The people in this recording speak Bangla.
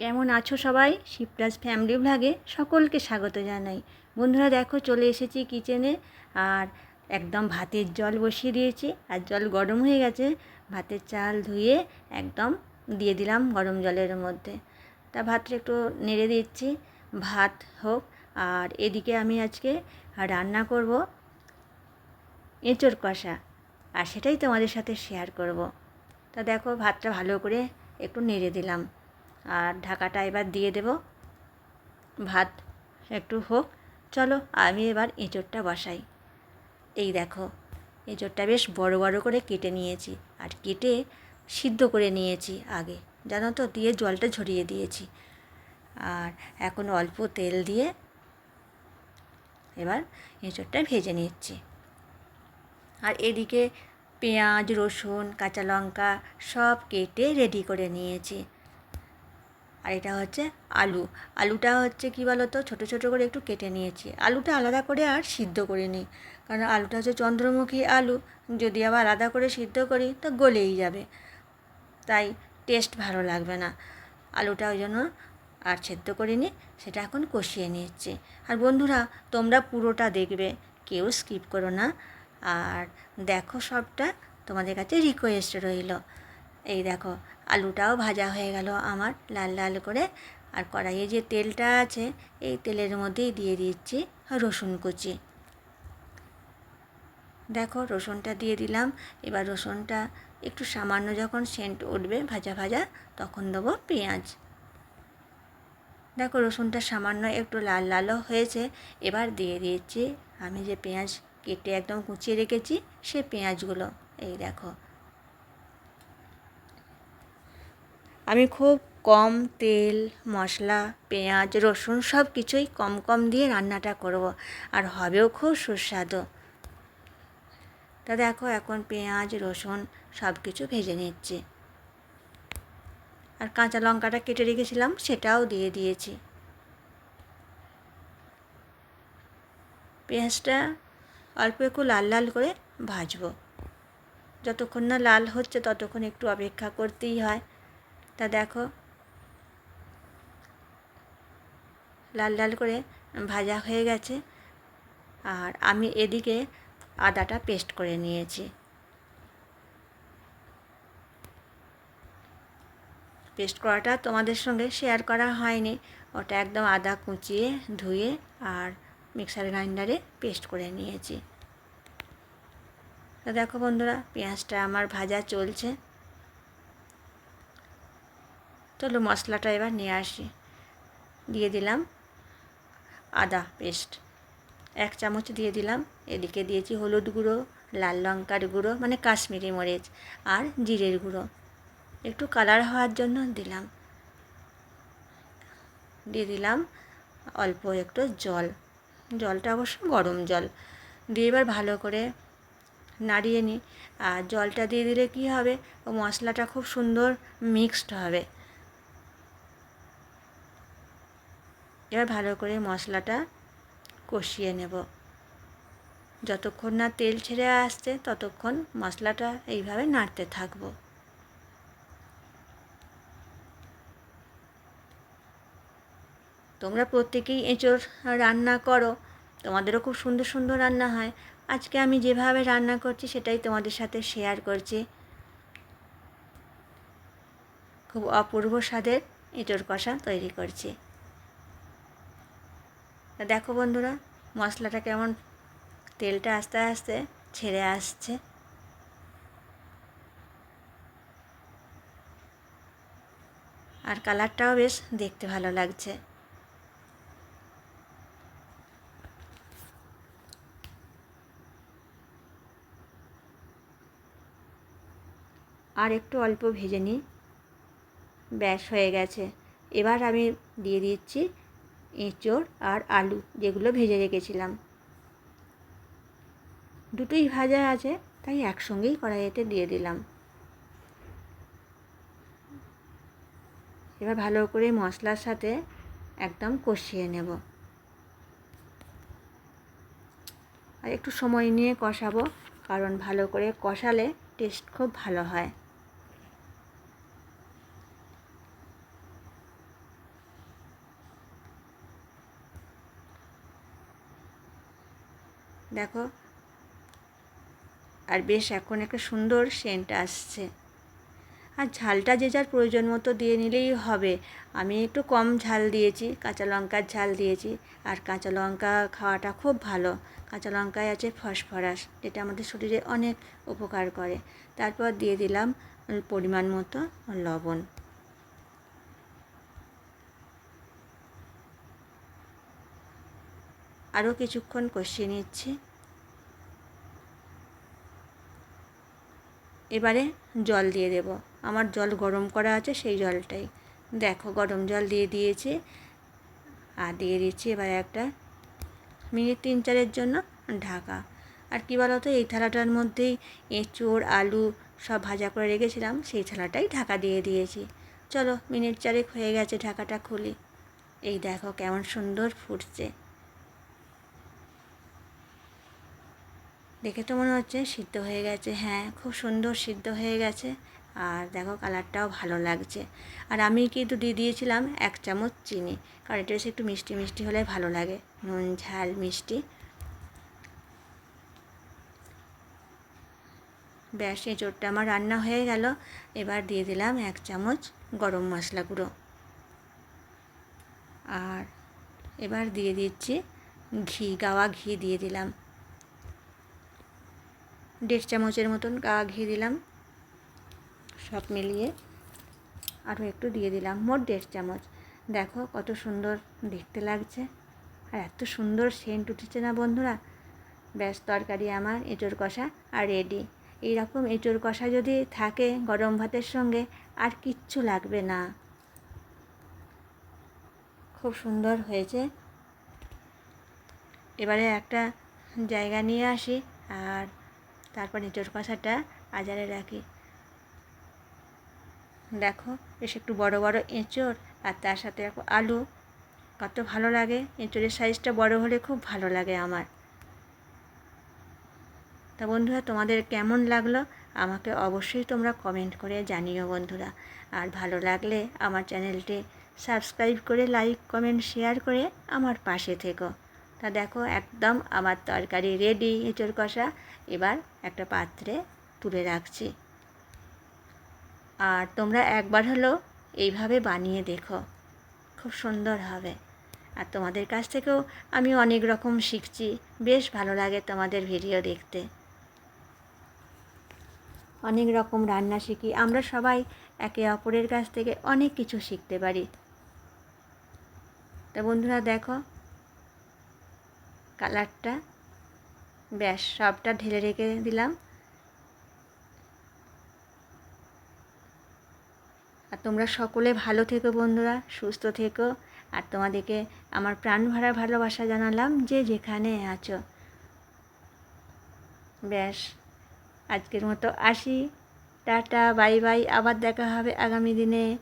কেমন আছো সবাই? শিবরাজ ফ্যামিলি ভ্লাগে সকলকে স্বাগত জানাই। বন্ধুরা দেখো, চলে এসেছি কিচেনে আর একদম ভাতের জল বসিয়ে দিয়েছি। আর জল গরম হয়ে গেছে, ভাতের চাল ধুয়ে একদম দিয়ে দিলাম গরম জলের মধ্যে। তা ভাতটা একটু নেড়ে দিচ্ছি, ভাত হোক। আর এদিকে আমি আজকে রান্না করব এঁচোড় কষা, আর সেটাই তোমাদের সাথে শেয়ার করব। তা দেখো, ভাতটা ভালো করে একটু নেড়ে দিলাম। আর ঢাকাটা এবার দিয়ে দেব। ভাত একটু হোক। চলো, আমি এবার এঁচোড়টা বসাই। এই দেখো, এঁচোড়টা বেশ বড় বড় করে কেটে নিয়েছি আর কেটে সিদ্ধ করে নিয়েছি আগে। জানো তো, দিয়ে জলটা ঝরিয়ে দিয়েছি। আর এখন অল্প তেল দিয়ে এবার এঁচোড়টা ভেজে নিচ্ছি। আর এদিকে পেঁয়াজ, রসুন, কাঁচা লঙ্কা সব কেটে রেডি করে নিয়েছি। আর এটা হচ্ছে আলু। আলুটা হচ্ছে কী বলো তো ছোটো ছোটো করে একটু কেটে নিয়েছি। আলুটা আলাদা করে আর সিদ্ধ করে নিই কারণ আলুটা হচ্ছে চন্দ্রমুখী আলু। যদি আবার আলাদা করে সিদ্ধ করি, তো গলেই যাবে। তাই টেস্ট ভালো লাগবে না। আলুটা ওই জন্য আর সেদ্ধ করে করিনি, সেটা এখন কষিয়ে নিচ্ছি। আর বন্ধুরা, তোমরা পুরোটা দেখবে। কেউ স্কিপ করো না। আর দেখো সবটা তোমাদের কাছে রিকোয়েস্ট রইল। এই দেখো, আলুটাও ভাজা হয়ে গেল আমার লাল লাল করে। আর কড়াইয়ে যে তেলটা আছে, এই তেলের মধ্যেই দিয়ে দিচ্ছি রসুন কুচি। দেখো, রসুনটা দিয়ে দিলাম। এবার রসুনটা একটু সামান্য যখন সেন্ট উঠবে ভাজা ভাজা, তখন দেবো পেঁয়াজ। দেখো, রসুনটা সামান্য একটু লাল লালও হয়েছে। এবার দিয়ে দিয়েছি আমি যে পেঁয়াজ কেটে একদম কুচিয়ে রেখেছি, সে পেঁয়াজগুলো। এই দেখো আমি খুব কম তেল, মশলা, পেঁয়াজ, রসুন সব কিছুই কম কম দিয়ে রান্নাটা করব আর হবেও খুব সুস্বাদু। তা দেখো এখন পেঁয়াজ, রসুন সব কিছু ভেজে নিচ্ছি। আর কাঁচা লঙ্কাটা কেটে রেখেছিলাম, সেটাও দিয়ে দিয়েছি। পেঁয়াজটা অল্প একটু লাল লাল করে ভাজবো। যতক্ষণ না লাল হচ্ছে, ততক্ষণ একটু অপেক্ষা করতেই হয়। তা দেখো। লাল লাল করে ভাজা হয়ে গেছে। আর আমি এদিকে আদাটা পেস্ট করে নিয়েছি। পেস্ট করাটা তোমাদের সঙ্গে শেয়ার করা হয়নি। ওটা একদম আদা কুচিয়ে ধুয়ে আর মিক্সার গ্রাইন্ডারে পেস্ট করে নিয়েছি। তো দেখো বন্ধুরা, পেঁয়াজটা আমার ভাজা চলছে। চলো মশলাটা এবার নিয়ে আসি। দিয়ে দিলাম আদা পেস্ট। এক চামচ দিয়ে দিলাম। এদিকে দিয়েছি হলুদ গুঁড়ো, লাল লঙ্কার গুঁড়ো মানে কাশ্মীরি মরিচ আর জিরের গুঁড়ো। একটু কালার হওয়ার জন্য দিলাম। দিয়ে দিলাম অল্প একটু জল। জলটা অবশ্য গরম জল। দিয়ে এবার ভালো করে নাড়িয়ে নিই আর জলটা দিয়ে দিলে কী হবে? ও মশলাটা খুব সুন্দর মিক্সড হবে। এবার ভালো করে মশলাটা কষিয়ে নেব। যতক্ষণ না তেল ছেড়ে আসছে, ততক্ষণ মশলাটা এইভাবে নাড়তে থাকব। তোমরা প্রত্যেকেই এঁচোড় রান্না করো, তোমাদেরও খুব সুন্দর সুন্দর রান্না হয়। আজকে আমি যেভাবে রান্না করছি, সেটাই তোমাদের সাথে শেয়ার করছি। খুব অপূর্ব স্বাদের এঁচোড় কষা তৈরি করছি। দেখো বন্ধুরা, মশলাটা কেমন? তেলটা আস্তে আস্তে ছেড়ে আসছে। আর কালারটাও বেশ দেখতে ভালো লাগছে। আর একটু অল্প ভেজে নিই। ব্যাস হয়ে গেছে। এবার আমি দিয়ে দিচ্ছি এঁচোড় আর আলু যেগুলো ভেজে রেখেছিলাম। দুটোই ভাজা আছে, তাই একসঙ্গেই কড়াইতে দিয়ে দিলাম। এবার ভালো করে মশলার সাথে একদম কষিয়ে নেব। আর একটু সময় নিয়ে কষাবো, কারণ ভালো করে কষালে টেস্ট খুব ভালো হয়। দেখো। আর বেশ এখন একটা সুন্দর সেন্ট আসছে। আর ঝালটা যে যার প্রয়োজন মতো দিয়ে নিলেই হবে। আমি একটু কম ঝাল দিয়েছি, কাঁচা লঙ্কার ঝাল দিয়েছি। আর কাঁচা লঙ্কা খাওয়াটা খুব ভালো। কাঁচা লঙ্কায় আছে ফসফরাস, যেটা আমাদের শরীরে অনেক উপকার করে। তারপর দিয়ে দিলাম পরিমাণ মতো লবণ। আরও কিছুক্ষণ কষিয়ে নিচ্ছি। এবারে জল দিয়ে দেব। আমার জল গরম করা আছে সেই জলটাই। দেখো গরম জল দিয়ে দিয়েছি। আর দিয়ে দিচ্ছি এবারে একটা মিনিট তিন চারের জন্য ঢাকা। আর কী বলতো, এই থালাটার মধ্যেই এঁচোড়, আলু সব ভাজা করে রেখেছিলাম, সেই থালাটাই ঢাকা দিয়ে দিয়েছি। চলো মিনিট চারেক হয়ে গেছে ঢাকাটা খুলি। এই দেখো কেমন সুন্দর ফুটছে। দেখে তো মনে হচ্ছে সিদ্ধ হয়ে গেছে। হ্যাঁ খুব সুন্দর সিদ্ধ হয়ে গেছে। আর দেখো কালারটাও ভালো লাগছে। আর আমি কিন্তু দিয়ে দিয়েছিলাম এক চামচ চিনি, কারণ এটা একটু মিষ্টি মিষ্টি হলে ভালো লাগে। নুন, ঝাল, মিষ্টি। ব্যাস এঁচোড়টা আমার রান্না হয়ে গেল। এবার দিয়ে দিলাম এক চামচ গরম মশলা গুঁড়ো। আর এবার দিয়ে দিচ্ছি ঘি, গাওয়া ঘি দিয়ে দিলাম। দেড় চামচের মতন গা ঘি দিলাম। সব মিলিয়ে আরও একটু দিয়ে দিলাম, মোট দেড় চামচ। দেখো কত সুন্দর দেখতে লাগছে। আর এত সুন্দর সেন্ট উঠেছে না বন্ধুরা? ব্যাস, তরকারি আমার এঁচোড় কষা, আর রেডি এইরকম এঁচোড় কষা যদি থাকে গরম ভাতের সঙ্গে, আর কিচ্ছু লাগবে না। খুব সুন্দর হয়েছে। এবারে একটা জায়গা নিয়ে আসি, আর তারপর এঁচোড় কষাটা আজারে রাখি। দেখো, বেশ একটু বড় বড় এঁচোড় আর তার সাথে আলু। কত ভালো লাগে। এঁচোড়ের সাইজটা বড় হলে খুব ভালো লাগে আমার। তা বন্ধুরা, তোমাদের কেমন লাগল? আমাকে অবশ্যই তোমরা কমেন্ট করে জানিও বন্ধুরা। আর ভালো লাগলে আমার চ্যানেলটি সাবস্ক্রাইব করে লাইক কমেন্ট শেয়ার করে আমার পাশে থেকো। তা দেখো, একদম আমার তরকারি রেডি এঁচোড় কষা। এবার একটা পাত্রে তুলে রাখছি। আর তোমরা একবার হলেও এইভাবে বানিয়ে দেখো। খুব সুন্দর হবে। আর তোমাদের কাছ থেকেও আমি অনেক রকম শিখছি। বেশ ভালো লাগে তোমাদের ভিডিও দেখতে। অনেক রকম রান্না শিখি। আমরা সবাই একে অপরের কাছ থেকে অনেক কিছু শিখতে পারি। তা বন্ধুরা দেখো কালারটা। ব্যাস, সবটা ঢেলে রেখে দিলাম। আর তোমরা সকলে ভালো থেকো বন্ধুরা, সুস্থ থেকো। আর তোমাদেরকে আমার প্রাণ ভরা ভালোবাসা জানালাম যে যেখানে আছো। ব্যাস, আজকের মতো আসি। Tata, bye bye. আবার দেখা হবে আগামী দিনে।